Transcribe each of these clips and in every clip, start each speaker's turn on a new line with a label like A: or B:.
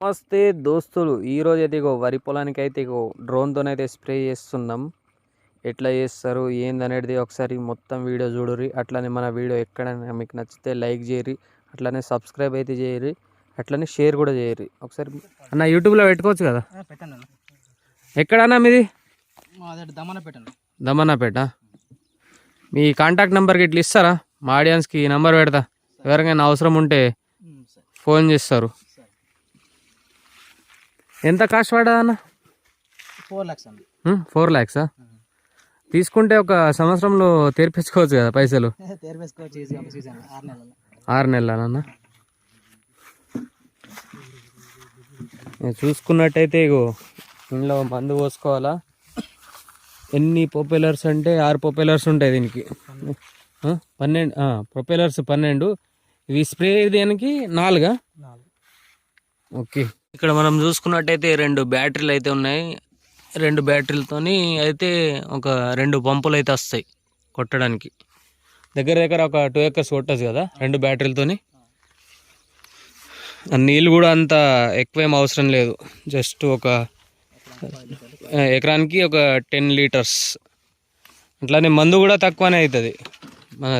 A: నమస్తే దోస్తులు. ఈరోజు అయితే ఇగో వరి పొలానికి అయితే ఇగో డ్రోన్తోనైతే స్ప్రే చేస్తున్నాం. ఎట్లా చేస్తారు ఏందనేది ఒకసారి మొత్తం వీడియో చూడుర్రి. అట్లనే మన వీడియో ఎక్కడైనా మీకు నచ్చితే లైక్ చేయరి అట్లనే సబ్స్క్రైబ్ అయితే చేయరి అట్లనే షేర్ కూడా చేయరి ఒకసారి అన్న యూట్యూబ్లో పెట్టుకోవచ్చు కదా? ఎక్కడన్నా మీది?
B: అదే దమన పెట్టండి
A: దమన్నపేట మీ కాంటాక్ట్ నెంబర్కి ఇట్లా ఇస్తారా? మా ఆడియన్స్కి ఈ నెంబర్ పెడతా. ఎవరికైనా అవసరం ఉంటే ఫోన్ చేస్తారు. ఎంత కాస్ట్ పడదా అన్న?
B: ఫోర్ ల్యాక్స్ అండి.
A: ఫోర్ ల్యాక్సా తీసుకుంటే ఒక సంవత్సరంలో తెరిపించుకోవచ్చు కదా పైసలు?
B: ఆరు నెలలు.
A: ఆరు నెలలన్నా చూసుకున్నట్టయితే ఇగో ఇంట్లో మందు పోసుకోవాలా? ఎన్ని ప్రొపెలర్స్ అంటే ఆరు ప్రొపెలర్స్ ఉంటాయి దీనికి. పన్నెండు ప్రొపెలర్స్ పన్నెండు. ఇవి స్ప్రే దేనికి? నాలుగు. ఓకే. ఇక్కడ మనం చూసుకున్నట్టయితే రెండు బ్యాటరీలు అయితే ఉన్నాయి. రెండు బ్యాటరీలతోని అయితే ఒక రెండు పంపులు అయితే వస్తాయి కొట్టడానికి. దగ్గర దగ్గర ఒక టూ ఎకర్స్ కొట్టచ్చు కదా రెండు బ్యాటరీలతోని. నీళ్ళు కూడా అంత ఎక్కువేం అవసరం లేదు. జస్ట్ ఒక ఎకరానికి ఒక టెన్ లీటర్స్ అట్లానే మందు కూడా తక్కువనే అవుతుంది మన.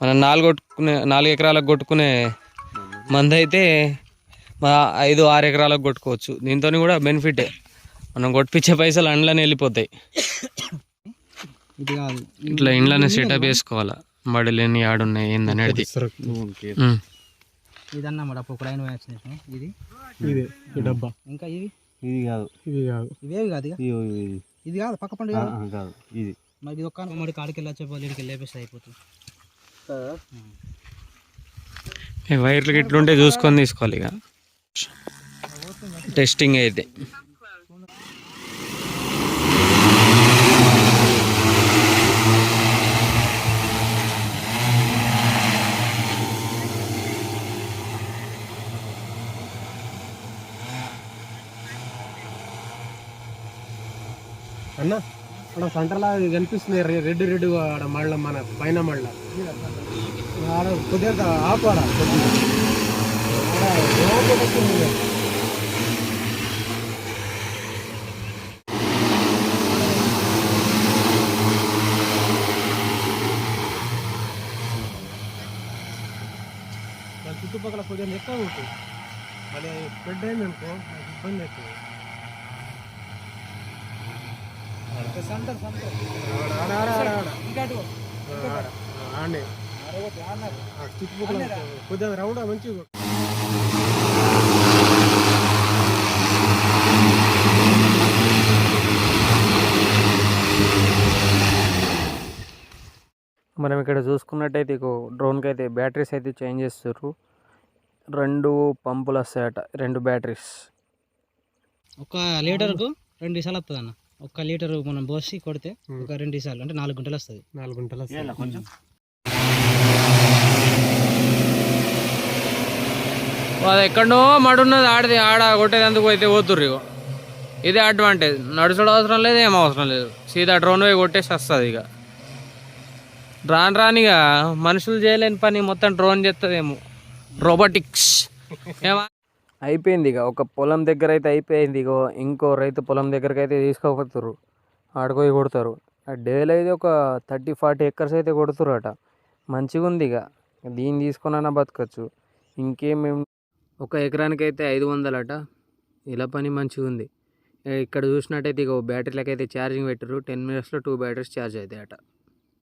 A: మనం నాలుగు కొట్టుకునే నాలుగు ఎకరాలకు కొట్టుకునే మంది అయితే మా ఐదు ఆరు ఎకరాలకు కొట్టుకోవచ్చు. దీంతో కూడా బెనిఫిటే. మనం కొట్టించే పైసలు అండ్లనే వెళ్ళిపోతాయి.
B: ఇది కాదు
A: ఇట్లా ఇండ్లనే సెటప్ వేసుకోవాలా మడిలేని ఆడున్నాయి ఏందనేది మ్మ్.
B: ఇదన్న మరి అప్పుడు క్రైన్ వ్యాక్సినేషన్ ఇది?
C: ఇది ఈ డబ్బా.
B: ఇంకా ఇవి?
C: ఇది కాదు. ఇది కాదు.
B: ఇవేవి కాదు ఇక?
C: ఇది ఇది
B: ఇది కాదు పక్క పండు
C: ఆ,
B: కాదు.
C: ఇది.
B: మరి ఇది ఒక్క మరి కాడికి వెళ్ళి వచ్చే పోతే ఇక్కడికి లేపేస్తే అయిపోతుంది.
A: వైర్లు గిట్లుంటే చూసుకొని తీసుకోవాలి ఇక. టెస్టింగ్ అయితే.
C: అన్న అక్కడ సెంటర్లా కనిపిస్తుంది రెడ్ రెడ్ ఆడ మళ్ళీ మన పైన మళ్ళీ. ఆడ కొద్దిగా ఆపాడ కొద్దిగా ఆడ లోపలికి వస్తుంది. మన చుట్టుపక్కల కొద్దిగా ఎక్కువ ఉంటుంది మళ్ళీ స్ప్రెడ్ అయింది అనుకో నాకు ఇబ్బంది అవుతుంది
B: సెంటర్ సెంటర్
C: ఆడ, ఆడ, ఆడ, ఆడ.
B: ఇంకా అటు
C: ఆడ, ఆడనే. ఆ చుట్టుపక్కల కొద్దిగా రౌండ్ మంచిగా
A: మనం ఇక్కడ చూసుకున్నట్టయితే ఇక డ్రోన్కి అయితే బ్యాటరీస్ అయితే చేంజ్ చేస్తారు రెండు పంపులు వస్తాయట రెండు బ్యాటరీస్
B: ఒక లీటర్కు రెండు ఇసాలు వస్తుంది అన్న. ఒక లీటర్ మనం పోసి కొడితే ఒక రెండు ఇసాలు అంటే నాలుగు గుంటలు వస్తుంది.
C: నాలుగు గుంటలు వస్తాయి.
A: అది ఎక్కడో మడున్నది ఆడది ఆడ కొట్టేదందుకు అయితే పోతుర్రు ఇగో. ఇదే అడ్వాంటేజ్ నడుచడం అవసరం లేదు ఏం అవసరం లేదు. సీదా డ్రోన్ పోయి కొట్టేసి వస్తుంది ఇక రాను రానిగా మనుషులు చేయలేని పని మొత్తం డ్రోన్ చేస్తుందేమో రోబోటిక్స్ ఏమా? అయిపోయింది ఇక ఒక పొలం దగ్గర అయితే అయిపోయింది ఇగో. ఇంకో రైతు పొలం దగ్గరికి అయితే తీసుకోపోతుర్రు ఆడుకోయి కొడతారు. డైలీ అయితే ఒక థర్టీ ఫార్టీ ఎకర్స్ అయితే కొడుతురు అట మంచిగా ఉంది ఇక దీన్ని తీసుకున్నా బతకచ్చు. ఇంకేం ఒక ఎకరానికి అయితే ఐదు వందలట. ఇలా పని మంచిగా ఉంది ఇక్కడ చూసినట్టయితే ఇక బ్యాటరీలకు అయితే ఛార్జింగ్ పెట్టారు టెన్ మినిట్స్లో టూ బ్యాటరీస్ ఛార్జ్ అవుతాయి